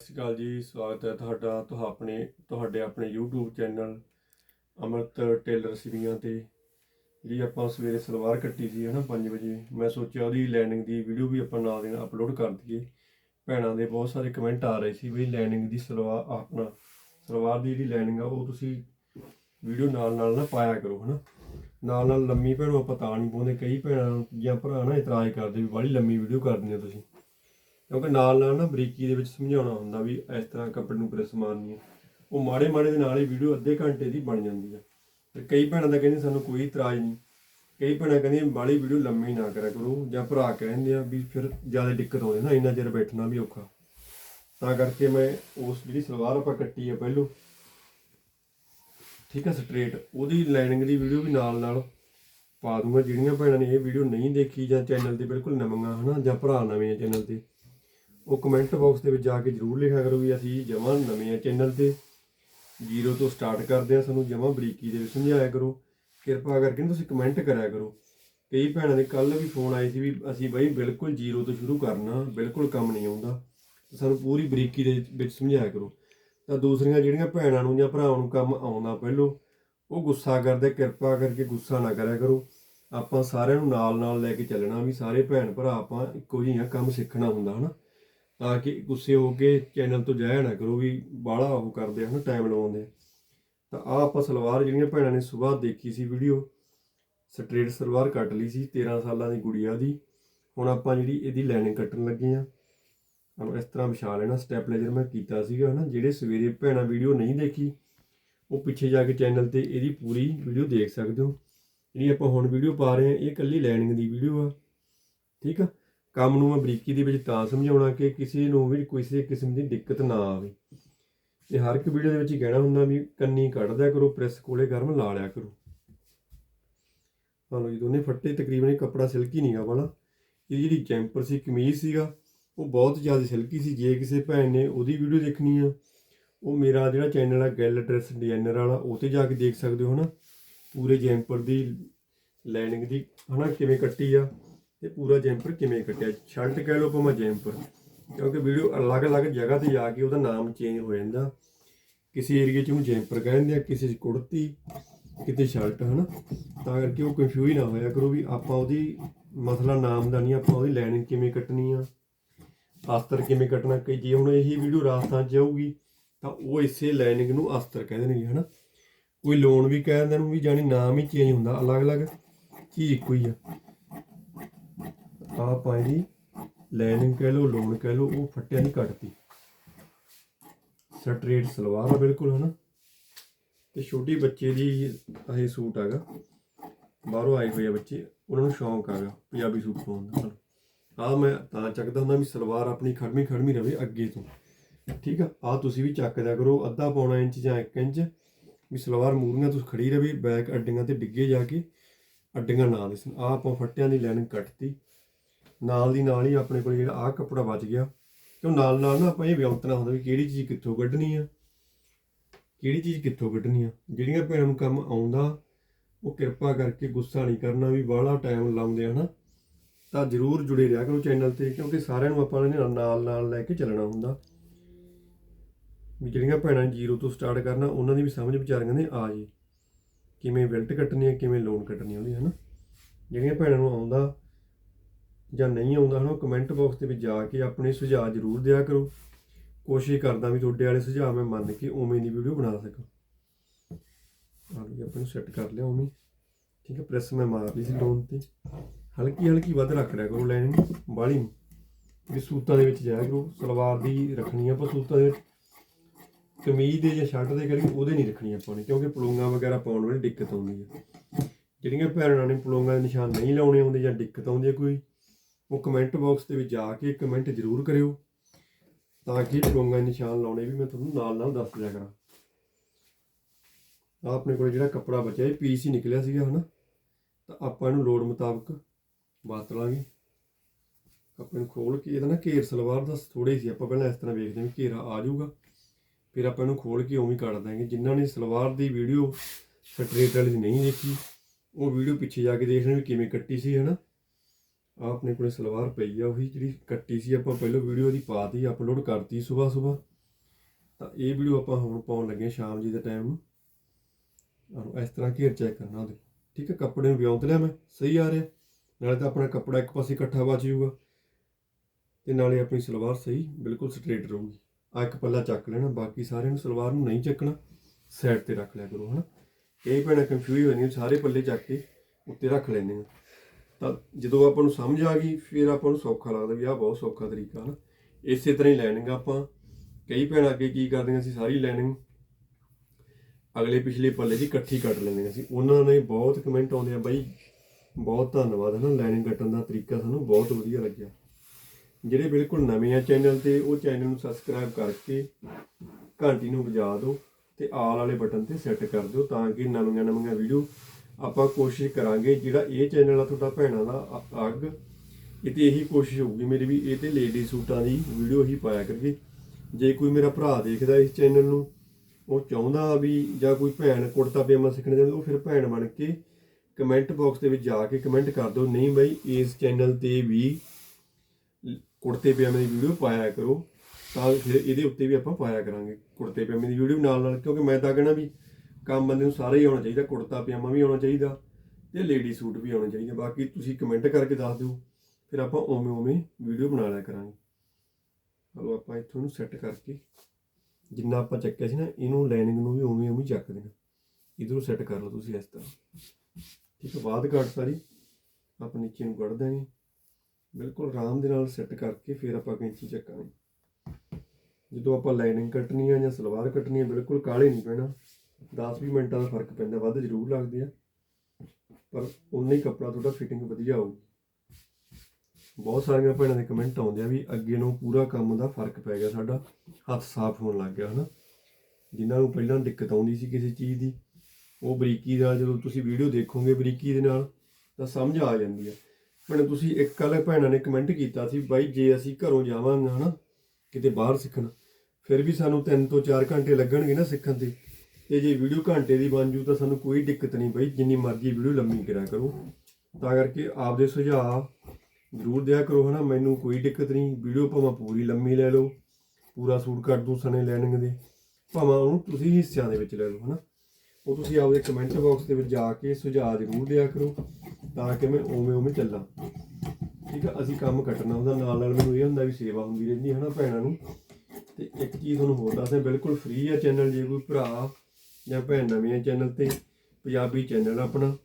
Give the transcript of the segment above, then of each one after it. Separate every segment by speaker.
Speaker 1: ਸਤਿ ਸ਼੍ਰੀ ਅਕਾਲ ਜੀ, ਸਵਾਗਤ ਹੈ ਤੁਹਾਡਾ, ਤੁਹਾ ਆਪਣੇ, ਤੁਹਾਡੇ ਆਪਣੇ YouTube channel Amrat tailor Siviyan ਤੇ। ਜਿਹੜੀ ਆਪਾਂ ਸਵੇਰੇ ਸਲਵਾਰ ਕੱਟੀ ਸੀ, ਹਨਾ 5 ਵਜੇ। ਮੈਂ ਸੋਚਿਆ ਉਹਦੀ ਲੈਂਡਿੰਗ ਦੀ ਵੀਡੀਓ ਵੀ ਆਪਾਂ ਨਾਲ ਦੀ ਨਾਲ ਅਪਲੋਡ ਕਰ ਦਈਏ। ਭੈਣਾਂ ਦੇ ਬਹੁਤ ਸਾਰੇ ਕਮੈਂਟ ਆ ਰਹੇ ਸੀ ਵੀ ਲੈਂਡਿੰਗ ਦੀ ਸਲਵਾਰ, ਆਪਣਾ ਸਲਵਾਰ ਦੀ ਜਿਹੜੀ ਲੈਂਡਿੰਗ ਆ, ਉਹ ਤੁਸੀਂ ਵੀਡੀਓ ਨਾਲ ਨਾਲ ਨਾ ਪਾਇਆ ਕਰੋ, ਹਨਾ। ਨਾਲ ਨਾਲ ਲੰਮੀ ਭੈਣੋਂ, ਆਪਾਂ ਤਾਂ ਨਹੀਂ ਪਾਉਂਦੇ। ਕਈ ਭੈਣਾਂ ਜਾਂ ਭਰਾ ਨਾ ਇਤਰਾਜ਼ ਕਰਦੇ ਵੀ ਬੜੀ ਲੰਮੀ ਵੀਡੀਓ ਕਰ ਦਿੰਦੇ ਹੋ ਤੁਸੀਂ। ਕਿਉਂਕਿ ਨਾਲ ਨਾਲ ਨਾ ਬਰੀਕੀ ਦੇ ਵਿੱਚ ਸਮਝਾਉਣਾ ਹੁੰਦਾ ਵੀ ਇਸ ਤਰ੍ਹਾਂ ਕੱਪੜੇ ਨੂੰ ਪ੍ਰੈਸ ਮਾਰਨੀ ਹੈ। ਉਹ ਮਾੜੇ ਮਾੜੇ ਦੇ ਨਾਲ ਹੀ ਵੀਡੀਓ ਅੱਧੇ ਘੰਟੇ ਦੀ ਬਣ ਜਾਂਦੀ ਹੈ। ਤੇ ਕਈ ਭੈਣਾਂ ਦਾ ਕਹਿੰਦੇ ਸਾਨੂੰ ਕੋਈ ਇਤਰਾਜ਼ ਨਹੀਂ। ਕਈ ਭੈਣਾਂ ਕਹਿੰਦੀਆਂ ਬਾਲੀ ਵੀਡੀਓ ਲੰਮੀ ਨਾ ਕਰਿਆ ਕਰੋ। ਜਾਂ ਭਰਾ ਕਹਿੰਦੇ ਆ ਵੀ ਫਿਰ ਜ਼ਿਆਦਾ ਦਿੱਕਤ ਆਉਂਦੀ ਨਾ, ਇੰਨਾ ਚਿਰ ਬੈਠਣਾ ਵੀ ਔਖਾ। ਤਾਂ ਕਰਕੇ ਮੈਂ ਉਸ ਜਿਹੜੀ ਸਲਵਾਰ ਆਪਾਂ ਕੱਟੀ ਆ ਪਹਿਲੋਂ, ਠੀਕ ਆ ਸਟ੍ਰੇਟ ਉਹਦੀ ਲਾਈਨਿੰਗ ਦੀ ਵੀਡੀਓ ਵੀ ਨਾਲ ਨਾਲ ਪਾ ਦੂੰਗਾ। ਜਿਹੜੀਆਂ ਭੈਣਾਂ ਨੇ ਇਹ ਵੀਡੀਓ ਨਹੀਂ ਦੇਖੀ ਜਾਂ ਚੈਨਲ ਤੇ ਬਿਲਕੁਲ ਨਵੀਆਂ ਹਨਾ, ਜਾਂ ਭਰਾ ਨਵੇਂ ਆ ਚੈਨਲ ਤੇ ਉਹ ਕਮੈਂਟ ਬਾਕਸ ਦੇ ਵਿੱਚ ਜਾ ਕੇ ਜਰੂਰ ਲਿਖਿਆ ਕਰੋ ਵੀ ਅਸੀਂ ਜਮਾਂ ਨਵੇਂ ਆ ਚੈਨਲ ਤੇ। ਜ਼ੀਰੋ ਤੋਂ ਸਟਾਰਟ ਕਰਦੇ ਆ, ਸਾਨੂੰ ਜਮਾਂ ਬਰੀਕੀ ਦੇ ਵਿੱਚ ਸਮਝਾਇਆ ਕਰੋ। ਕਿਰਪਾ ਕਰਕੇ ਤੁਸੀਂ ਕਮੈਂਟ ਕਰਿਆ ਕਰੋ। ਕਈ ਭੈਣਾਂ ਦੇ ਕੱਲ ਵੀ ਫੋਨ ਆਏ ਸੀ ਵੀ ਅਸੀਂ ਬਈ ਬਿਲਕੁਲ ਜ਼ੀਰੋ ਤੋਂ ਸ਼ੁਰੂ ਕਰਨਾ, ਬਿਲਕੁਲ ਕੰਮ ਨਹੀਂ ਆਉਂਦਾ। ਸਾਨੂੰ ਪੂਰੀ ਬਰੀਕੀ ਦੇ ਵਿੱਚ ਸਮਝਾਇਆ ਕਰੋ। ਤਾਂ ਦੂਸਰੀਆਂ ਜਿਹੜੀਆਂ ਭੈਣਾਂ ਨੂੰ ਜਾਂ ਭਰਾਵਾਂ ਨੂੰ ਕੰਮ ਆਉਂਦਾ ਪਹਿਲੋਂ, ਉਹ ਗੁੱਸਾ ਕਰਦੇ, ਕਿਰਪਾ ਕਰਕੇ ਗੁੱਸਾ ਨਾ ਕਰਿਆ ਕਰੋ। ਆਪਾਂ ਸਾਰਿਆਂ ਨੂੰ ਨਾਲ ਨਾਲ ਲੈ ਕੇ ਚੱਲਣਾ ਵੀ ਸਾਰੇ ਭੈਣ ਭਰਾ ਆਪਾਂ ਇੱਕੋ ਜਿਹਾ ਕੰਮ ਸਿੱਖਣਾ ਹੁੰਦਾ, ਹਨਾ? ਤਾਂ ਕਿ ਗੁੱਸੇ ਹੋ ਕੇ ਚੈਨਲ ਤੋਂ ਜਾਇਆ ਨਾ ਕਰੋ ਵੀ ਬਾਹਲਾ ਉਹ ਕਰਦੇ ਹਨ ਟਾਈਮ ਲਵਾਉਂਦੇ ਤਾਂ ਆ ਆਪਾਂ ਸਲਵਾਰ ਜਿਹੜੀਆਂ ਭੈਣਾਂ ਨੇ ਸਵੇਰ ਦੇਖੀ ਸੀ ਵੀਡੀਓ ਸਟ੍ਰੇਟ ਸਲਵਾਰ ਕੱਟ ਲਈ ਸੀ 13 ਸਾਲਾਂ ਦੀ ਗੁੜੀਆ ਦੀ। ਹੁਣ ਆਪਾਂ ਜਿਹੜੀ ਇਹਦੀ ਲਾਈਨਿੰਗ ਕੱਟਣ ਲੱਗੇ ਆ। ਹੁਣ ਇਸ ਤਰ੍ਹਾਂ ਵਿਛਾ ਲੈਣਾ ਸਟੈਪਲਾਈਜ਼ਰ ਮੈਂ ਕੀਤਾ ਸੀਗਾ, ਹਨਾ, ਜਿਹੜੇ ਸਵੇਰੇ ਭੈਣਾਂ ਵੀਡੀਓ ਨਹੀਂ ਦੇਖੀ, ਉਹ ਪਿੱਛੇ ਜਾ ਕੇ ਚੈਨਲ ਤੇ ਇਹਦੀ ਪੂਰੀ ਵੀਡੀਓ ਦੇਖ ਸਕਦੇ ਹੋ। ਜਿਹੜੀ ਆਪਾਂ ਹੁਣ ਵੀਡੀਓ ਪਾ ਰਹੇ ਹਾਂ ਇਹ ਇਕੱਲੀ ਲਾਈਨਿੰਗ ਦੀ ਵੀਡੀਓ ਆ, ਠੀਕ ਆ? ਕੰਮ ਨੂੰ ਮੈਂ ਬਰੀਕੀ ਦੇ ਵਿੱਚ ਤਾਂ ਸਮਝਾਉਣਾ ਕਿ ਕਿਸੇ ਨੂੰ ਵੀ ਕਿਸੇ ਕਿਸਮ ਦੀ ਦਿੱਕਤ ਨਾ ਆਵੇ। ਇਹ ਹਰ ਇੱਕ ਵੀਡੀਓ ਦੇ ਵਿੱਚ ਹੀ ਕਹਿਣਾ ਹੁੰਦਾ ਵੀ ਕੰਨੀ ਕੱਢ ਦਿਆ ਕਰੋ ਪ੍ਰੈਸ ਕੋਲੇ ਗਰਮ ਲਾ ਲਿਆ ਕਰੋ। ਹਾਲੋ ਜੀ, ਦੋਨੇ ਫੱਟੇ, ਤਕਰੀਬਨ ਇਹ ਕੱਪੜਾ ਸਿਲਕੀ ਨਹੀਂਗਾ ਵਾਲਾ ਇਹ ਜਿਹੜੀ ਜੈਂਪਰ ਸੀ, ਕਮੀਜ਼ ਸੀਗਾ, ਉਹ ਬਹੁਤ ਜ਼ਿਆਦਾ ਸਿਲਕੀ ਸੀ। ਜੇ ਕਿਸੇ ਭੈਣ ਨੇ ਉਹਦੀ ਵੀਡੀਓ ਦੇਖਣੀ ਆ, ਉਹ ਮੇਰਾ ਜਿਹੜਾ ਚੈਨਲ ਆ ਗੈਲ ਡਰੈਸ ਡਿਜ਼ਾਈਨਰ ਵਾਲਾ, ਉਹ ਤੇ ਜਾ ਕੇ ਦੇਖ ਸਕਦੇ ਹੋ ਹਨਾ ਪੂਰੇ ਜੈਂਪਰ ਦੀ ਲਾਈਨਿੰਗ ਦੀ, ਹਨਾ, ਕਿਵੇਂ ਕੱਟੀ ਆ। ਤੇ ਪੂਰਾ ਜੈਂਪਰ ਕਿਵੇਂ ਕੱਟਿਆ? ਸ਼ਰਟ ਕਹਿ ਲਓ ਭਾਵੇਂ ਜੈਂਪਰ। ਕਿਉਂਕਿ ਵੀਡੀਓ ਅਲੱਗ-ਅਲੱਗ ਜਗ੍ਹਾ ਤੇ ਜਾ ਕੇ ਉਹਦਾ ਨਾਮ ਚੇਂਜ ਹੋ ਜਾਂਦਾ। ਕਿਸੇ ਏਰੀਏ 'ਚ ਉਹਨੂੰ ਜੈਂਪਰ ਕਹਿੰਦੇ ਆ, ਕਿਸੇ 'ਚ ਕੁੜਤੀ, ਕਿਤੇ ਸ਼ਰਟ ਹਨਾ? ਤਾਂ ਕਰਕੇ ਉਹ ਕਨਫਿਊਜ਼ ਨਾ ਹੋਇਆ ਕਰੋ ਵੀ ਆਪਾਂ ਉਹਦੀ ਮਸਲਾ ਨਾਮ ਦਾ ਨਹੀਂ, ਆਪਾਂ ਉਹਦੀ ਲਾਈਨਿੰਗ ਕਿਵੇਂ ਕੱਟਣੀ ਆ, ਅਸਤਰ ਕਿਵੇਂ ਕੱਟਣਾ। ਕਿ ਜੇ ਹੁਣ ਇਹੀ ਵੀਡੀਓ ਰਾਜਸਥਾਨ 'ਚ ਆਊਗੀ, ਤਾਂ ਉਹ ਇਸੇ ਲਾਈਨਿੰਗ ਨੂੰ ਅਸਤਰ ਕਹਿ ਦੇਣਗੇ, ਹਨਾ? ਕੋਈ ਲੋਨ ਵੀ ਕਹਿ ਦਿੰਦੇ ਨੂੰ ਵੀ ਜਾਨੀ ਨਾਮ ਹੀ ਚੇਂਜ ਹੁੰਦਾ, ਅਲੱਗ-ਅਲੱਗ। ਚੀਜ਼ ਇੱਕੋ ਹੀ ਆ। ਆਪ ਆ ਪਾਈ ਲਾਈਨਿੰਗ ਕਹਿ ਲਓ, ਲੋਨ ਕਹਿ ਲਓ, ਉਹ ਫੱਟਿਆ ਨਹੀਂ ਕੱਟਦੀ ਸਟ੍ਰੇਟ ਸਲਵਾਰ ਆ ਬਿਲਕੁਲ, ਹਨਾ? ਤੇ ਛੋਟੀ ਬੱਚੇ ਦੀ ਇਹ ਸੂਟ ਹੈਗਾ। ਬਾਹਰੋਂ ਆਏ ਹੋਏ ਆ ਬੱਚੇ, ਉਹਨਾਂ ਨੂੰ ਸ਼ੌਂਕ ਹੈਗਾ, ਪੰਜਾਬੀ ਸੂਟ ਪਾਉਣ ਦਾ ਆ ਮੈਂ ਤਾਂ ਚੱਕਦਾ ਹੁੰਦਾ ਵੀ ਸਲਵਾਰ ਆਪਣੀ ਖੜਮੀ ਖੜਮੀ ਰਵੇ ਅੱਗੇ ਤੋਂ। ਠੀਕ ਆ? ਆ ਤੁਸੀਂ ਵੀ ਚੱਕ ਦਿਆ ਕਰੋ, ਅੱਧਾ ਪੌਣਾ ਇੰਚ ਜਾਂ 1 ਇੰਚ, ਵੀ ਸਲਵਾਰ ਮੂਰੀਆਂ ਤੋਂ ਖੜੀ ਰਵੇ, ਬੈਕ ਅੱਡੀਆਂ ਤੇ ਡਿੱਗੇ ਜਾ ਕੇ ਅੱਡੀਆਂ ਨਾ ਦਿਸਣ। ਆ ਆਪਾਂ ਫੱਟਿਆਂ ਦੀ ਲਾਈਨਿੰਗ ਕੱਟਤੀ। ਨਾਲ ਦੀ ਨਾਲ ਹੀ ਆਪਣੇ ਕੋਲ ਜਿਹੜਾ ਆਹ ਕੱਪੜਾ ਬਚ ਗਿਆ। ਕਿਉਂ ਨਾਲ ਨਾਲ ਨਾ ਆਪਾਂ ਇਹ ਵਿਅੰਤਨਾ ਹੁੰਦਾ ਵੀ ਕਿਹੜੀ ਚੀਜ਼ ਕਿੱਥੋਂ ਕੱਢਣੀ ਆ, ਕਿਹੜੀ ਚੀਜ਼ ਕਿੱਥੋਂ ਕੱਢਣੀ ਆ। ਜਿਹੜੀਆਂ ਭੈਣਾਂ ਨੂੰ ਕੰਮ ਆਉਂਦਾ, ਉਹ ਕਿਰਪਾ ਕਰਕੇ ਗੁੱਸਾ ਨਹੀਂ ਕਰਨਾ ਵੀ ਬਾਹਲਾ ਟਾਈਮ ਲਾਉਂਦੇ ਹਨਾ ਤਾਂ ਜਰੂਰ ਜੁੜੇ ਰਿਹਾ ਕਰੋ ਚੈਨਲ ਤੇ, ਕਿਉਂਕਿ ਸਾਰਿਆਂ ਨੂੰ ਆਪਾਂ ਨੇ ਨਾਲ ਨਾਲ ਲੈ ਕੇ ਚੱਲਣਾ ਹੁੰਦਾ। ਵੀ ਜਿਹੜੀਆਂ ਭੈਣਾਂ ਜੀਰੋ ਤੋਂ ਸਟਾਰਟ ਕਰਨਾ, ਉਹਨਾਂ ਦੀ ਵੀ ਸਮਝ ਵਿਚਾਰੀਆਂ ਨੇ ਆ ਜੀ, ਕਿਵੇਂ ਬੈਲਟ ਕੱਟਣੀ ਹੈ ਕਿਵੇਂ ਲੋਨ ਕੱਟਣੀ ਉਹਦੀ, ਹਨਾ। ਜਿਹੜੀਆਂ ਭੈਣਾਂ ਨੂੰ ਆਉਂਦਾ ਜਾਂ ਨਹੀਂ ਆਉਂਦਾ ਹਨਾ ਕਮੈਂਟ ਬਾਕਸ ਦੇ ਵਿੱਚ ਜਾ ਕੇ ਆਪਣੇ ਸੁਝਾਅ ਜ਼ਰੂਰ ਦਿਆ ਕਰੋ। ਕੋਸ਼ਿਸ਼ ਕਰਦਾ ਵੀ ਤੁਹਾਡੇ ਵਾਲੇ ਸੁਝਾਅ ਮੈਂ ਮੰਨ ਕੇ ਉਵੇਂ ਦੀ ਵੀਡੀਓ ਬਣਾ ਸਕਾਂ। ਆ ਵੀ ਆਪਾਂ ਨੂੰ ਸੈੱਟ ਕਰ ਲਿਆ ਉਵੇਂ ਠੀਕ ਹੈ ਪ੍ਰੈਸ ਮੈਂ ਮਾਰ ਲਈ ਸੀ ਡੋਨ ਤੇ। ਹਲਕੀ ਹਲਕੀ ਵੱਧ ਰੱਖ ਲਿਆ ਕਰੋ ਲਾਈਨਿੰਗ ਬਾਹਲੀ ਵੀ ਸੂਤਾਂ ਦੇ ਵਿੱਚ ਜਾਇਆ ਕਰੋ, ਸਲਵਾਰ ਦੀ ਰੱਖਣੀ ਆਪਾਂ ਸੂਤਾਂ ਦੇ ਵਿੱਚ। ਕਮੀਜ਼ ਦੇ ਜਾਂ ਸ਼ਰਟ ਦੇ ਕਰੀ ਉਹਦੇ ਨਹੀਂ ਰੱਖਣੀ ਆਪਾਂ ਨੇ, ਕਿਉਂਕਿ ਪਲੂੰਗਾ ਵਗੈਰਾ ਪਾਉਣ ਵੇਲੇ ਦਿੱਕਤ ਆਉਂਦੀ ਹੈ ਜਿਹੜੀਆਂ ਭੈਣਾਂ ਨੇ ਪਲੂੰਗਾ ਦੇ ਨਿਸ਼ਾਨ ਨਹੀਂ ਲਾਉਣੇ ਆਉਂਦੇ ਜਾਂ ਦਿੱਕਤ ਆਉਂਦੀ ਹੈ ਕੋਈ ਉਹ ਕਮੈਂਟ ਬਾਕਸ ਦੇ ਵਿੱਚ ਜਾ ਕੇ ਕਮੈਂਟ ਜ਼ਰੂਰ ਕਰਿਓ, ਤਾਂ ਕਿ ਪਲੂੰਗਾ ਦੇ ਨਿਸ਼ਾਨ ਲਾਉਣੇ ਵੀ ਮੈਂ ਤੁਹਾਨੂੰ ਨਾਲ ਨਾਲ ਦੱਸ ਦਿਆ ਕਰਾਂ। ਆਪਣੇ ਕੋਲ ਜਿਹੜਾ ਕੱਪੜਾ ਬਚਿਆ, ਇਹ ਪੀਸ ਹੀ ਨਿਕਲਿਆ ਸੀਗਾ, ਹਨਾ? ਤਾਂ ਆਪਾਂ ਇਹਨੂੰ ਲੋੜ ਮੁਤਾਬਕ ਬਾਤ ਲਾਂਗੇ। ਕੱਪੜੇ ਨੂੰ ਖੋਲ ਕੇ, ਇਹਦਾ ਨਾ ਘੇਰ ਸਲਵਾਰ ਦਾ ਥੋੜੇ ਸੀ ਆਪਾਂ ਪਹਿਲਾਂ ਇਸ ਤਰ੍ਹਾਂ ਵੇਖਦੇ ਹਾਂ ਵੀ ਘੇਰਾ ਆ ਜਾਊਗਾ। ਫਿਰ ਆਪਾਂ ਇਹਨੂੰ ਖੋਲ ਕੇ ਉਵੇਂ ਹੀ ਕੱਢ ਦਾਂਗੇ ਜਿਨ੍ਹਾਂ ਨੇ ਸਲਵਾਰ ਦੀ ਵੀਡੀਓ ਸਟ੍ਰੇਟ ਵਾਲੀ ਦੀ ਨਹੀਂ ਦੇਖੀ, ਉਹ ਵੀਡੀਓ ਪਿੱਛੇ ਜਾ ਕੇ ਦੇਖ ਲੈਣ ਵੀ ਕਿਵੇਂ ਕੱਟੀ ਸੀ, ਹਨਾ? ਆਹ ਆਪਣੇ ਕੋਲੇ ਸਲਵਾਰ ਪਈ ਆ, ਉਹੀ ਜਿਹੜੀ ਕੱਟੀ ਸੀ, ਆਪਾਂ ਪਹਿਲਾਂ ਵੀਡੀਓ ਦੀ ਪਾਤੀ ਅਪਲੋਡ ਕਰਤੀ ਸਵੇਰ ਸਵੇਰ। ਤਾਂ ਇਹ ਵੀਡੀਓ ਆਪਾਂ ਹੁਣ ਪਾਉਣ ਲੱਗੇ ਹਾਂ ਸ਼ਾਮ ਜੀ ਦੇ ਟਾਈਮ ਨੂੰ। ਔਰ ਇਸ ਤਰ੍ਹਾਂ ਘੇਰ ਚੈੱਕ ਕਰਨਾ ਉਹਦੇ। ਠੀਕ ਹੈ ਕੱਪੜੇ ਨੂੰ ਵਿਉਂਤ ਲਿਆ ਮੈਂ, ਸਹੀ ਆ ਰਿਹਾ। ਨਾਲੇ ਤਾਂ ਆਪਣਾ ਕੱਪੜਾ ਇੱਕ ਪਾਸੇ ਇਕੱਠਾ ਬਚ ਜਾਊਗਾ ਤੇ ਨਾਲੇ ਆਪਣੀ ਸਲਵਾਰ ਸਹੀ, ਬਿਲਕੁਲ ਸਟ੍ਰੇਟ ਰਹੂਗੀ। ਆ ਇੱਕ ਪੱਲਾ ਚੱਕ ਲੈਣਾ, ਬਾਕੀ ਸਾਰਿਆਂ ਨੂੰ ਸਲਵਾਰ ਨੂੰ ਨਹੀਂ ਚੱਕਣਾ। ਸਾਈਡ ਤੇ ਰੱਖ ਲਿਆ ਕਰੋ, ਹਨਾ। ਇਹ ਭੈਣਾਂ ਕੰਫਿਊਜ਼ ਹੋ ਜਾਂਦੀਆਂ ਸਾਰੇ ਪੱਲੇ ਚੱਕ ਕੇ ਉੱਤੇ ਰੱਖ ਲੈਂਦੇ ਆ। ਤਾਂ ਜਦੋਂ ਆਪਾਂ ਨੂੰ ਸਮਝ ਆ ਗਈ, ਫਿਰ ਆਪਾਂ ਨੂੰ ਸੌਖਾ ਲੱਗਦਾ ਵੀ ਆਹ ਬਹੁਤ ਸੌਖਾ ਤਰੀਕਾ ਹਨਾ ਇਸੇ ਤਰ੍ਹਾਂ ਹੀ ਲੈਣਗੇ ਆਪਾਂ, ਕਈ ਭੈਣਾਂ ਅੱਗੇ ਕੀ ਕਰਦੀਆਂ ਸੀ, ਸਾਰੀ ਲੈਣਿੰਗ ਅਗਲੇ ਪਿਛਲੇ ਪੱਲੇ ਦੀ ਇਕੱਠੀ ਕੱਟ ਲੈਂਦੀਆਂ ਸੀ। ਉਹਨਾਂ ਨੇ ਬਹੁਤ ਕਮੈਂਟ ਆਉਂਦੇ ਆ, ਬਾਈ, ਬਹੁਤ ਧੰਨਵਾਦ ਹੈ ਨਾ ਲਾਈਨਿੰਗ ਕੱਟਣ ਦਾ ਤਰੀਕਾ ਸਾਨੂੰ, ਬਹੁਤ ਵਧੀਆ ਲੱਗਿਆ। ਜਿਹੜੇ ਬਿਲਕੁਲ ਨਵੇਂ ਆ ਚੈਨਲ ਤੇ, ਉਹ ਚੈਨਲ ਨੂੰ ਸਬਸਕ੍ਰਾਈਬ ਕਰਕੇ ਘੰਟੀ ਨੂੰ ਵਜਾ ਦਿਓ ਤੇ ਆਲ ਵਾਲੇ ਬਟਨ ਤੇ ਸੈੱਟ ਕਰ ਦਿਓ ਤਾਂ ਕਿ ਨਵੀਆਂ ਨਵੀਆਂ ਵੀਡੀਓ ਆਪਾਂ ਕੋਸ਼ਿਸ਼ ਕਰਾਂਗੇ, ਜਿਹੜਾ ਇਹ ਚੈਨਲ ਆ ਤੁਹਾਡਾ ਭੈਣਾਂ ਦਾ, ਅ- ਅੱਗ, ਇਹ ਤੇ ਇਹੀ ਕੋਸ਼ਿਸ਼ ਹੋਊਗੀ ਮੇਰੀ ਵੀ ਇਹ ਤੇ ਲੇਡੀ ਸੂਟਾਂ ਦੀ ਵੀਡੀਓ ਹੀ ਪਾਇਆ ਕਰੀਏ। ਜੇ ਕੋਈ ਮੇਰਾ ਭਰਾ ਦੇਖਦਾ ਇਸ ਚੈਨਲ ਨੂੰ, ਉਹ ਚਾਹੁੰਦਾ ਵੀ ਜਾਂ ਕੋਈ ਭੈਣ ਕੁੜਤਾ ਪਜਾਮਾ ਸਿੱਖਣਾ ਚਾਹੁੰਦੀ ਉਹ ਫਿਰ ਭੈਣ ਬਣ ਕੇ ਕਮੈਂਟ ਬਾਕਸ ਦੇ ਵਿੱਚ ਜਾ ਕੇ ਕਮੈਂਟ ਕਰ ਦਿਓ। ਨਹੀਂ ਬਾਈ, ਇਸ ਚੈਨਲ ਤੇ ਵੀ ਕੁੜਤੇ ਪਜਾਮੇ ਦੀ ਵੀਡੀਓ ਪਾਇਆ ਕਰੋ, ਤਾਂ ਫਿਰ ਇਹਦੇ ਉੱਤੇ ਵੀ ਆਪਾਂ ਪਾਇਆ ਕਰਾਂਗੇ ਕੁੜਤੇ ਪਜਾਮੇ ਦੀ ਵੀਡੀਓ ਨਾਲ ਨਾਲ, ਕਿਉਂਕਿ ਮੈਂ ਤਾਂ ਕਹਿਣਾ ਵੀ ਕੰਮ ਬੰਦੇ ਨੂੰ ਸਾਰਾ ਹੀ ਆਉਣਾ ਚਾਹੀਦਾ, ਕੁੜਤਾ, ਪਜਾਮਾ ਵੀ ਆਉਣਾ ਚਾਹੀਦਾ ਤੇ ਲੇਡੀ ਸੂਟ ਵੀ ਆਉਣਾ ਚਾਹੀਦਾ। ਬਾਕੀ ਤੁਸੀਂ ਕਮੈਂਟ ਕਰਕੇ ਦੱਸ ਦਿਓ, ਫਿਰ ਆਪਾਂ ਉਵੇਂ ਉਵੇਂ ਵੀਡੀਓ ਬਣਾ ਲਿਆ ਕਰਾਂਗੇ। ਚਲੋ ਆਪਾਂ ਇੱਥੋਂ ਨੂੰ ਸੈੱਟ ਕਰਕੇ, ਜਿੰਨਾ ਆਪਾਂ ਚੱਕਿਆ ਸੀ ਨਾ, ਇਹਨੂੰ ਲਾਈਨਿੰਗ ਨੂੰ ਵੀ ਉਵੇਂ ਉਵੇਂ ਚੱਕ ਦੇਣਾ। ਇਧਰੋਂ ਸੈੱਟ ਕਰ ਲਓ ਤੁਸੀਂ ਇਸ ਤਰ੍ਹਾਂ। ਠੀਕ ਹੈ, ਬਾਅਦ ਕੱਟ ਸਾਰੀ ਆਪਾਂ ਨੀਚੇ ਨੂੰ ਕੱਢ ਦਾਂਗੇ ਬਿਲਕੁਲ ਆਰਾਮ ਦੇ ਨਾਲ ਸੈੱਟ ਕਰਕੇ ਫਿਰ ਆਪਾਂ ਕੈਂਚੀ ਚੱਕਾਂਗੇ। ਜਦੋਂ ਆਪਾਂ ਲਾਈਨਿੰਗ ਕੱਟਣੀ ਆ ਜਾਂ ਸਲਵਾਰ ਕੱਟਣੀ ਆ, ਬਿਲਕੁਲ ਕਾਲੇ ਨਹੀਂ ਪੈਣਾ। 10-20 ਮਿੰਟਾਂ ਦਾ ਫ਼ਰਕ ਪੈਂਦਾ, ਵੱਧ ਜ਼ਰੂਰ ਲੱਗਦੇ ਆ, ਪਰ ਉਨਾ ਹੀ ਕੱਪੜਾ ਤੁਹਾਡਾ ਫਿਟਿੰਗ ਵਧੀਆ ਆਊਗੀ ਬਹੁਤ ਸਾਰੀਆਂ ਭੈਣਾਂ ਦੇ ਕਮੈਂਟ ਆਉਂਦੇ ਆ ਵੀ ਅੱਗੇ ਨੂੰ ਪੂਰਾ ਕੰਮ ਦਾ ਫ਼ਰਕ ਪੈ ਗਿਆ, ਸਾਡਾ ਹੱਥ ਸਾਫ਼ ਹੋਣ ਲੱਗ ਗਿਆ, ਹਨਾ। ਜਿਨ੍ਹਾਂ ਨੂੰ ਪਹਿਲਾਂ ਦਿੱਕਤ ਆਉਂਦੀ ਸੀ ਕਿਸੇ ਚੀਜ਼ ਦੀ, ਉਹ ਬਰੀਕੀ ਨਾਲ ਜਦੋਂ ਤੁਸੀਂ ਵੀਡੀਓ ਦੇਖੋਗੇ ਬਰੀਕੀ ਦੇ ਨਾਲ, ਤਾਂ ਸਮਝ ਆ ਜਾਂਦੀ ਹੈ ਭੈਣੇ, ਤੁਸੀਂ ਇੱਕ ਕੱਲ ਭੈਣਾਂ ਨੇ ਕਮੈਂਟ ਕੀਤਾ ਸੀ, ਬਾਈ, ਜੇ ਅਸੀਂ ਘਰੋਂ ਜਾਵਾਂਗੇ ਹਨਾ ਕਿਤੇ ਬਾਹਰ ਸਿੱਖਣ, ਫਿਰ ਵੀ ਸਾਨੂੰ 3 ਤੋਂ 4 ਘੰਟੇ ਲੱਗਣਗੇ ਨਾ ਸਿੱਖਣ ਤੇ। ਤੇ ਜੇ ਵੀਡੀਓ ਘੰਟੇ ਦੀ ਬਣ ਜੂ ਤਾਂ ਸਾਨੂੰ ਕੋਈ ਦਿੱਕਤ ਨਹੀਂ ਬਈ, ਜਿੰਨੀ ਮਰਜ਼ੀ ਵੀਡੀਓ ਲੰਮੀ ਕਰਿਆ ਕਰੋ। ਤਾਂ ਕਰਕੇ ਆਪਦੇ ਸੁਝਾਅ ਜ਼ਰੂਰ ਦਿਆ ਕਰੋ, ਹਨਾ? ਮੈਨੂੰ ਕੋਈ ਦਿੱਕਤ ਨਹੀਂ। ਵੀਡੀਓ ਭਾਵੇਂ ਪੂਰੀ ਲੰਮੀ ਲੈ ਲਓ, ਪੂਰਾ ਸੂਟ ਕਰ ਦੂੰ ਸਣੇ ਲੈਣਗੇ ਦੇ। ਭਾਵੇਂ ਉਹਨੂੰ ਤੁਸੀਂ ਹਿੱਸਿਆਂ ਦੇ ਵਿੱਚ ਲੈ ਲਓ, ਹਨਾ? ਉਹ ਤੁਸੀਂ ਆਪਦੇ ਕਮੈਂਟ ਬਾਕਸ ਦੇ ਵਿੱਚ ਜਾ ਕੇ ਸੁਝਾਅ ਜ਼ਰੂਰ ਦਿਆ ਕਰੋ, ਤਾਂ ਕਿ ਮੈਂ ਉਵੇਂ ਉਵੇਂ ਚੱਲਾਂ। ਠੀਕ ਆ? ਅਸੀਂ ਕੰਮ ਕੱਟਣਾ ਹੁੰਦਾ, ਨਾਲ ਨਾਲ ਮੈਨੂੰ ਇਹ ਹੁੰਦਾ ਵੀ ਸੇਵਾ ਹੁੰਦੀ ਰਹਿੰਦੀ ਹੈ ਨਾ ਭੈਣਾਂ ਨੂੰ? ਤੇ ਇੱਕ ਚੀਜ਼ ਤੁਹਾਨੂੰ ਹੋਰ ਦੱਸਦਾ, ਬਿਲਕੁਲ ਫ੍ਰੀ ਆ ਚੈਨਲ ਜੇ ਕੋਈ ਭਰਾ ਜਾਂ ਭੈਣ ਨਵੀਂ ਆ ਚੈਨਲ ਤੇ ਪੰਜਾਬੀ ਚੈਨਲ ਆਪਣਾ,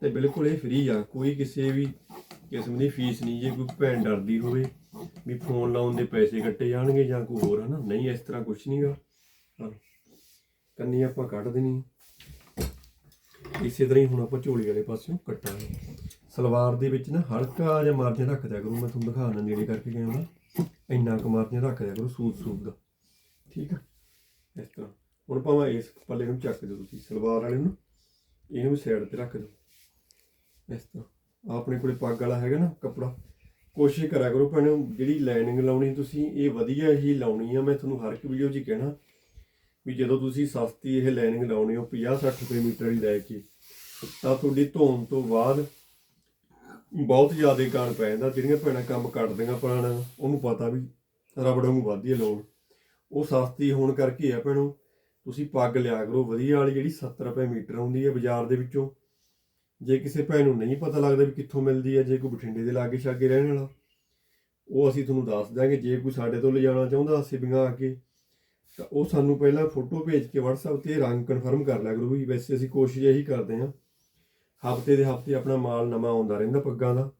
Speaker 1: ਤੇ ਬਿਲਕੁਲ ਇਹ ਫ੍ਰੀ ਆ। ਕੋਈ ਕਿਸੇ ਵੀ ਕਿਸਮ ਦੀ ਫੀਸ ਨਹੀਂ, ਜੇ ਕੋਈ ਭੈਣ ਡਰਦੀ ਹੋਵੇ ਵੀ ਫੋਨ ਲਾਉਣ ਦੇ ਪੈਸੇ ਕੱਟੇ ਜਾਣਗੇ ਜਾਂ ਕੋਈ ਹੋਰ, ਹਨਾ? ਨਹੀਂ, ਇਸ ਤਰ੍ਹਾਂ ਕੁਝ ਨਹੀਂਗਾ ਕੰਨੀ ਆਪਾਂ ਕੱਢ ਦੇਣੀ। ਇਸੇ ਤਰ੍ਹਾਂ ਹੀ ਹੁਣ ਆਪਾਂ ਝੋਲੀ ਵਾਲੇ ਪਾਸਿਓਂ ਕੱਟਾਂਗੇ। ਸਲਵਾਰ ਦੇ ਵਿੱਚ ਨਾ ਹਲਕਾ ਜਿਹਾ ਮਾਰਜਨ ਰੱਖ ਦਿਆ ਕਰੋ। ਮੈਂ ਤੁਹਾਨੂੰ ਦਿਖਾਉਣਾ ਨੇੜੇ ਕਰਕੇ ਕਹਿੰਦਾ ਇੰਨਾ ਕੁ ਮਾਰਜਨ ਰੱਖ ਦਿਆ ਕਰੋ ਸੂਟ ਸੂਟ ਦਾ। ਠੀਕ ਆ? ਇਸ ਤਰ੍ਹਾਂ। ਹੁਣ ਭਾਵੇਂ ਇਸ ਪੱਲੇ ਨੂੰ ਚੱਕ ਦਿਓ ਤੁਸੀਂ, ਸਲਵਾਰ ਵਾਲੇ ਨੂੰ, ਇਹਨੂੰ ਵੀ ਸਾਈਡ ਤੇ ਰੱਖ ਦਿਓ। ਇਸ ਤਰ੍ਹਾਂ। ਆਪਣੇ ਕੋਲੇ ਪੱਗ ਵਾਲਾ ਹੈਗਾ ਨਾ ਕੱਪੜਾ, ਕੋਸ਼ਿਸ਼ ਕਰਿਆ ਕਰੋ ਭੈਣੋ, ਜਿਹੜੀ ਲਾਈਨਿੰਗ ਲਾਉਣੀ ਤੁਸੀਂ, ਇਹ ਵਧੀਆ ਹੀ ਲਾਉਣੀ ਆ। ਮੈਂ ਤੁਹਾਨੂੰ ਹਰ ਇੱਕ ਵੀਡੀਓ 'ਚ ਕਹਿਣਾ ਵੀ ਜਦੋਂ ਤੁਸੀਂ ਸਸਤੀ ਇਹ ਲਾਈਨਿੰਗ ਲਾਉਣੀ ਹੋ 50 60 ਰੁਪਏ ਮੀਟਰ ਦੀ ਲੈ ਕੇ, ਤਾਂ ਤੁਹਾਡੀ ਧੋਣ ਤੋਂ ਬਾਅਦ ਬਹੁਤ ਜ਼ਿਆਦਾ ਕਾਣ ਪੈ ਜਾਂਦਾ। ਜਿਹੜੀਆਂ ਭੈਣਾਂ ਕੰਮ ਕੱਟਦੀਆਂ ਪੁਰਾਣਾ, ਉਹਨੂੰ ਪਤਾ ਵੀ ਰਬੜ ਨੂੰ ਵੱਧਦੀ ਹੈ ਲੋਨ ਉਹ ਸਸਤੀ ਹੋਣ ਕਰਕੇ ਆ ਭੈਣੋ ਤੁਸੀਂ ਪੱਗ ਲਿਆ ਕਰੋ, ਵਧੀਆ ਵਾਲੀ ਜਿਹੜੀ 70 ਰੁਪਏ ਮੀਟਰ ਹੁੰਦੀ ਹੈ ਬਾਜ਼ਾਰ ਦੇ ਵਿੱਚੋਂ। ਜੇ ਕਿਸੇ ਭੈਣ ਨੂੰ ਨਹੀਂ ਪਤਾ ਲੱਗਦਾ ਵੀ ਕਿੱਥੋਂ ਮਿਲਦੀ ਹੈ, ਜੇ ਕੋਈ ਬਠਿੰਡੇ ਦੇ ਲਾਗੇ ਛਾਗੇ ਰਹਿਣ ਵਾਲਾ, ਉਹ ਅਸੀਂ ਤੁਹਾਨੂੰ ਦੱਸ ਦਾਂਗੇ ਜੇ ਕੋਈ ਸਾਡੇ ਤੋਂ ਲਿਜਾਣਾ ਚਾਹੁੰਦਾ ਸਿਬੀਆਂ ਆ ਕੇ, ਤਾਂ ਉਹ ਸਾਨੂੰ ਪਹਿਲਾਂ ਫੋਟੋ ਭੇਜ ਕੇ WhatsApp ਤੇ ਰੰਗ ਕਨਫਰਮ ਕਰ ਲਿਆ ਕਰੋ ਵੀ ਵੈਸੇ ਅਸੀਂ ਕੋਸ਼ਿਸ਼ ਇਹੀ ਕਰਦੇ ਹਾਂ। ਹਫ਼ਤੇ ਦੇ ਹਫ਼ਤੇ ਆਪਣਾ ਮਾਲ ਨਵਾਂ ਆਉਂਦਾ ਰਹਿੰਦਾ ਪੱਗਾਂ ਦਾ।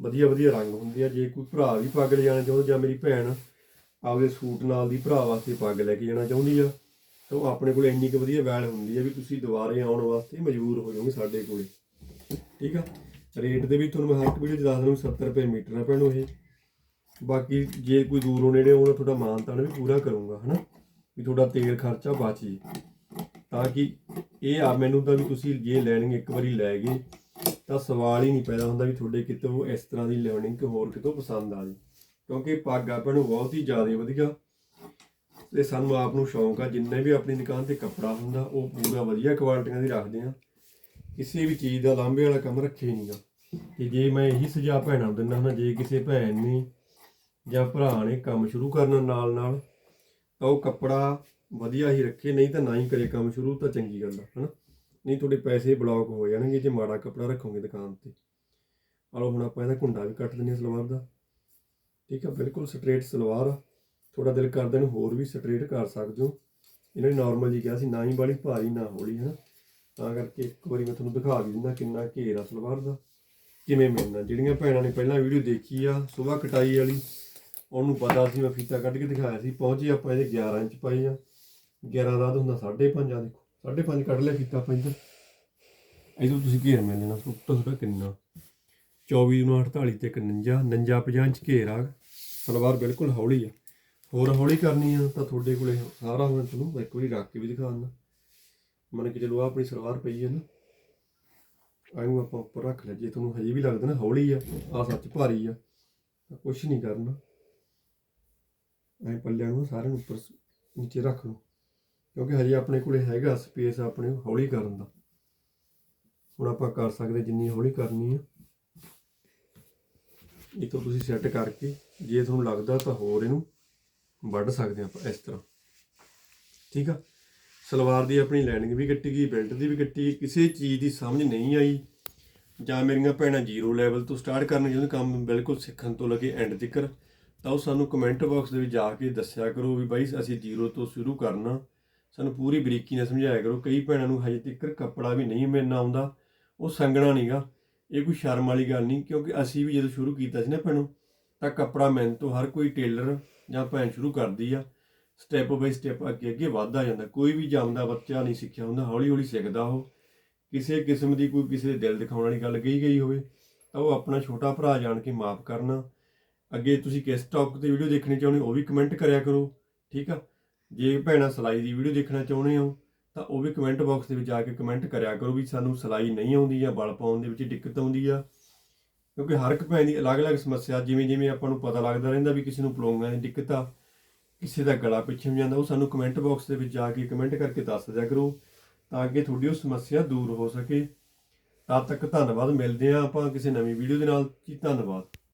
Speaker 1: ਵਧੀਆ ਵਧੀਆ ਰੰਗ ਹੁੰਦੇ ਆ। ਜੇ ਕੋਈ ਭਰਾ ਵੀ ਪੱਗ ਲਿਜਾਣਾ ਚਾਹੁੰਦਾ ਜਾਂ ਮੇਰੀ ਭੈਣ ਆਪਦੇ ਸੂਟ ਨਾਲ ਦੀ ਭਰਾ ਵਾਸਤੇ ਪੱਗ ਲੈ ਕੇ ਜਾਣਾ ਚਾਹੁੰਦੀ ਆ ਤਾਂ ਉਹ ਆਪਣੇ ਕੋਲ ਇੰਨੀ ਕੁ ਵਧੀਆ ਵੈਲ ਹੁੰਦੀ ਹੈ ਵੀ ਤੁਸੀਂ ਦੁਬਾਰੇ ਆਉਣ ਵਾਸਤੇ ਮਜਬੂਰ ਹੋ ਜਾਓਗੇ ਸਾਡੇ ਕੋਲ। ਠੀਕ ਆ? ਰੇਟ ਦੇ ਵੀ ਤੁਹਾਨੂੰ ਮੈਂ ਹਰ ਇੱਕ ਵੀਡੀਓ 'ਚ ਦੱਸ ਦਿੰਦਾ 70 ਰੁਪਏ ਮੀਟਰ ਆ ਭੈਣੋ ਇਹ। ਬਾਕੀ ਜੇ ਕੋਈ ਦੂਰੋਂ ਨੇੜੇ ਆਉਣਾ ਤੁਹਾਡਾ ਮਾਨਤਾਨ ਵੀ ਪੂਰਾ ਕਰੂੰਗਾ, ਹਨਾ? ਵੀ ਤੁਹਾਡਾ ਤੇਲ ਖਰਚਾ ਬਚ ਜੇ। ਤਾਂ ਕਿ ਇਹ ਆ ਮੈਨੂੰ ਤਾਂ ਵੀ ਤੁਸੀਂ ਜੇ ਲੈਣਗੇ, ਇੱਕ ਵਾਰੀ ਲੈ ਗਏ, ਤਾਂ ਸਵਾਲ ਹੀ ਨਹੀਂ ਪੈਦਾ ਹੁੰਦਾ ਵੀ ਤੁਹਾਡੇ ਕਿਤੋਂ ਇਸ ਤਰ੍ਹਾਂ ਦੀ ਲੈਣੀ ਹੋਰ ਕਿਤੋਂ ਪਸੰਦ ਆ ਜੇ। ਕਿਉਂਕਿ ਪੱਗ ਆਪਾਂ ਨੂੰ ਬਹੁਤ ਹੀ ਜ਼ਿਆਦਾ ਵਧੀਆ। ਤੇ ਸਾਨੂੰ ਆਪ ਨੂੰ ਸ਼ੌਂਕ ਆ, ਜਿੰਨੇ ਵੀ ਆਪਣੀ ਦੁਕਾਨ ਤੇ ਕੱਪੜਾ ਹੁੰਦਾ, ਉਹ ਪੂਰਾ ਵਧੀਆ ਕੁਆਲਿਟੀਆਂ ਦੀ ਰੱਖਦੇ ਆ। ਕਿਸੇ ਵੀ ਚੀਜ਼ ਦਾ ਲਾਂਭੇ ਵਾਲਾ ਕੰਮ ਰੱਖੇ ਨਹੀਂਗਾ ਤੇ ਜੇ ਮੈਂ ਇਹੀ ਸੁਝਾਅ ਭੈਣਾਂ ਨੂੰ ਦਿੰਦਾ ਹਾਂ ਜੇ ਕਿਸੇ ਭੈਣ ਨੇ ਜਾਂ ਭਰਾ ਨੇ ਕੰਮ ਸ਼ੁਰੂ ਕਰਨਾ ਨਾਲ ਨਾਲ ਤਾਂ ਉਹ ਕੱਪੜਾ ਵਧੀਆ ਹੀ ਰੱਖੇ, ਨਹੀਂ ਤਾਂ ਨਾ ਹੀ ਕਰੇ ਕੰਮ ਸ਼ੁਰੂ, ਤਾਂ ਚੰਗੀ ਗੱਲ ਆ, ਹਨਾ? ਨਹੀਂ ਤੁਹਾਡੇ ਪੈਸੇ ਬਲੌਕ ਹੋ ਜਾਣਗੇ ਜੇ ਮਾੜਾ ਕੱਪੜਾ ਰੱਖੋਗੇ ਦੁਕਾਨ ਤੇ। ਆਲੋ ਹੁਣ ਆਪਾਂ ਇਹਦਾ ਕੁੰਡਾ ਵੀ ਕੱਟ ਦਿੰਦੇ ਹਾਂ ਸਲਵਾਰ ਦਾ। ਠੀਕ ਆ, ਬਿਲਕੁਲ ਸਟ੍ਰੇਟ ਸਲਵਾਰ ਆ। ਤੁਹਾਡਾ ਦਿਲ ਕਰਦਾ ਨੂੰ ਹੋਰ ਵੀ ਸਟ੍ਰੇਟ ਕਰ ਸਕਦੇ ਹੋ। ਇਹਨਾਂ ਨੇ ਨਾਰਮਲ ਜੀ ਕਿਹਾ ਸੀ, ਨਾ ਹੀ ਬਾਲੀ ਭਾਰੀ, ਨਾ ਹੌਲੀ, ਹਨਾ। ਤਾਂ ਕਰਕੇ ਇੱਕ ਵਾਰੀ ਮੈਂ ਤੁਹਾਨੂੰ ਦਿਖਾ ਵੀ ਦਿੰਦਾ ਕਿੰਨਾ ਘੇਰ ਆ ਸਲਵਾਰ ਦਾ, ਕਿਵੇਂ ਮਿਲਣਾ। ਜਿਹੜੀਆਂ ਭੈਣਾਂ ਨੇ ਪਹਿਲਾਂ ਵੀਡੀਓ ਦੇਖੀ ਆ, ਸਵੇਰ ਕਟਾਈ ਵਾਲੀ, ਉਹਨੂੰ ਪਤਾ ਸੀ, ਮੈਂ ਫੀਤਾ ਕੱਢ ਕੇ ਦਿਖਾਇਆ ਸੀ। ਪਹੁੰਚੇ ਆਪਾਂ ਇਹਦੇ 11 ਇੰਚ ਪਾਈ ਆ। 11 ਦਾ ਤਾਂ ਹੁੰਦਾ 5.5 ਆ, ਦੇਖੋ। 5.5 ਕੱਢ ਲਿਆ ਫੀਤਾ ਆਪਾਂ ਇੱਧਰ। ਇਦੋਂ ਤੁਸੀਂ ਘੇਰ ਮਿਲ ਜਾਣਾ ਸੁੱਟਾ ਸੁੱਟਾ ਕਿੰਨਾ? 24 ਨੂੰ 48 ਤੇ 51 49 50 ਇੰਚ ਘੇਰ ਆ। ਸਲਵਾਰ ਬਿਲਕੁਲ ਹੌਲੀ ਆ। ਹੋਰ ਹੌਲੀ ਕਰਨੀ ਆ, ਤਾਂ ਤੁਹਾਡੇ ਕੋਲੇ ਸਾਰਾ ਹੁਣ ਤੁਹਾਨੂੰ ਇੱਕ ਵਾਰੀ ਰੱਖ ਕੇ ਵੀ ਦਿਖਾ ਦਿੰਦਾ। ਮੰਨ ਕੇ ਚਲੋ ਆਹ ਆਪਣੀ ਸਲਵਾਰ ਪਈ ਹੈ ਨਾ ਆਨੂੰ ਆਪਾਂ ਉੱਪਰ ਰੱਖ ਲਿਆ, ਜੇ ਤੁਹਾਨੂੰ ਹਜੇ ਵੀ ਲੱਗਦਾ ਨਾ ਹੌਲੀ ਆ ਆ ਸੱਚ ਭਾਰੀ ਆ, ਤਾਂ ਕੁਛ ਨਹੀਂ ਕਰਨਾ। ਐ ਪੱਲਿਆਂ ਨੂੰ ਸਾਰਿਆਂ ਨੂੰ ਉੱਪਰ ਨੀਚੇ ਰੱਖ ਲਓ, ਕਿਉਂਕਿ ਹਜੇ ਆਪਣੇ ਕੋਲੇ ਹੈਗਾ ਸਪੇਸ ਆਪਣੇ ਹੌਲੀ ਕਰਨ ਦਾ। ਹੁਣ ਆਪਾਂ ਕਰ ਸਕਦੇ ਜਿੰਨੀ ਹੌਲੀ ਕਰਨੀ ਆ। ਇਹ ਤੋਂ ਤੁਸੀਂ ਸੈੱਟ ਕਰਕੇ, ਜੇ ਤੁਹਾਨੂੰ ਲੱਗਦਾ ਤਾਂ ਹੋਰ ਇਹਨੂੰ ਵੱਢ ਸਕਦੇ ਆਪਾਂ ਇਸ ਤਰ੍ਹਾਂ। ਠੀਕ ਆ? ਸਲਵਾਰ ਦੀ ਆਪਣੀ ਲਾਈਨਿੰਗ ਵੀ ਕੱਟੀ ਗਈ ਬੈਲਟ ਦੀ ਵੀ ਕੱਟੀ ਗਈ, ਕਿਸੇ ਚੀਜ਼ ਦੀ ਸਮਝ ਨਹੀਂ ਆਈ। ਜਾਂ ਮੇਰੀਆਂ ਭੈਣਾਂ ਜ਼ੀਰੋ ਲੈਵਲ ਤੋਂ ਸਟਾਰਟ ਕਰਨ ਜਦੋਂ ਕੰਮ ਬਿਲਕੁਲ ਸਿੱਖਣ ਤੋਂ ਲੱਗੇ ਐਂਡ ਤੱਕ, ਤਾਂ ਉਹ ਸਾਨੂੰ ਕਮੈਂਟ ਬਾਕਸ ਦੇ ਵਿੱਚ ਜਾ ਕੇ ਦੱਸਿਆ ਕਰੋ ਵੀ ਬਾਈ ਅਸੀਂ ਜ਼ੀਰੋ ਤੋਂ ਸ਼ੁਰੂ ਕਰਨਾ। ਸਾਨੂੰ ਪੂਰੀ ਬਰੀਕੀ ਨਾਲ ਸਮਝਾਇਆ ਕਰੋ। ਕਈ ਭੈਣਾਂ ਨੂੰ ਹਜੇ ਤੱਕ ਕੱਪੜਾ ਵੀ ਨਹੀਂ ਮਿਲਣਾ ਆਉਂਦਾ। ਉਹ ਸੰਗਣਾ ਨਹੀਂਗਾ ਇਹ ਕੋਈ ਸ਼ਰਮ ਵਾਲੀ ਗੱਲ ਨਹੀਂ, ਕਿਉਂਕਿ ਅਸੀਂ ਵੀ ਜਦੋਂ ਸ਼ੁਰੂ ਕੀਤਾ ਸੀ ਨਾ ਭੈਣੋ ਤਾਂ ਕੱਪੜਾ ਮਿਲਣ ਤੋਂ ਹਰ ਕੋਈ ਟੇਲਰ ਜਾਂ ਭੈਣ ਸ਼ੁਰੂ ਕਰਦੀ ਆ। ਸਟੈਪ ਬਾਈ ਸਟੈਪ ਅੱਗੇ ਅੱਗੇ ਵੱਧਦਾ ਜਾਂਦਾ। ਕੋਈ ਵੀ ਜੰਮਦਾ ਬੱਚਾ ਨਹੀਂ ਸਿੱਖਿਆ ਹੁੰਦਾ। ਹੌਲੀ ਹੌਲੀ ਸਿੱਖਦਾ ਉਹ। ਕਿਸੇ ਕਿਸਮ ਦੀ ਕੋਈ ਕਿਸੇ ਦੇ ਦਿਲ ਦਿਖਾਉਣ ਵਾਲੀ ਗੱਲ ਕਹੀ ਗਈ ਹੋਵੇ, ਤਾਂ ਉਹ ਆਪਣਾ ਛੋਟਾ ਭਰਾ ਜਾਣ ਕੇ ਮਾਫ ਕਰਨਾ। ਅੱਗੇ ਤੁਸੀਂ ਕਿਸ ਟੌਪਿਕ ਤੇ ਵੀਡੀਓ ਦੇਖਣੀ ਚਾਹੁੰਦੇ ਹੋ, ਉਹ ਵੀ ਕਮੈਂਟ ਕਰਿਆ ਕਰੋ। ਠੀਕ ਆ? ਜੇ ਭੈਣਾਂ ਸਿਲਾਈ ਦੀ ਵੀਡੀਓ ਦੇਖਣਾ ਚਾਹੁੰਦੇ ਹੋ, ਤਾਂ ਉਹ ਵੀ ਕਮੈਂਟ ਬਾਕਸ ਦੇ ਵਿੱਚ ਜਾ ਕੇ ਕਮੈਂਟ ਕਰਿਆ ਕਰੋ ਵੀ ਸਾਨੂੰ ਸਿਲਾਈ ਨਹੀਂ ਆਉਂਦੀ ਜਾਂ ਬਲ ਪਾਉਣ ਦੇ ਵਿੱਚ ਦਿੱਕਤ ਆਉਂਦੀ ਆ। ਕਿਉਂਕਿ ਹਰ ਇੱਕ ਭੈਣ ਦੀ ਅਲੱਗ-ਅਲੱਗ ਸਮੱਸਿਆ ਜਿਵੇਂ ਜਿਵੇਂ ਆਪਾਂ ਨੂੰ ਪਤਾ ਲੱਗਦਾ ਰਹਿੰਦਾ ਵੀ ਕਿਸੇ ਨੂੰ ਪਲੋਂਗਾਂ ਦੀ ਦਿੱਕਤ ਆ, ਕਿਸੇ ਦਾ ਗਲਾ ਪਿੱਛੇ ਜਾਂਦਾ, ਉਹ ਸਾਨੂੰ ਕਮੈਂਟ ਬਾਕਸ ਦੇ ਵਿੱਚ ਜਾ ਕੇ ਕਮੈਂਟ ਕਰਕੇ ਦੱਸ ਦਿਆ ਕਰੋ, ਤਾਂ ਕਿ ਤੁਹਾਡੀ ਉਹ ਸਮੱਸਿਆ ਦੂਰ ਹੋ ਸਕੇ। ਤਦ ਤੱਕ ਧੰਨਵਾਦ, ਮਿਲਦੇ ਹਾਂ ਆਪਾਂ ਕਿਸੇ ਨਵੀਂ ਵੀਡੀਓ ਦੇ ਨਾਲ। ਜੀ, ਧੰਨਵਾਦ।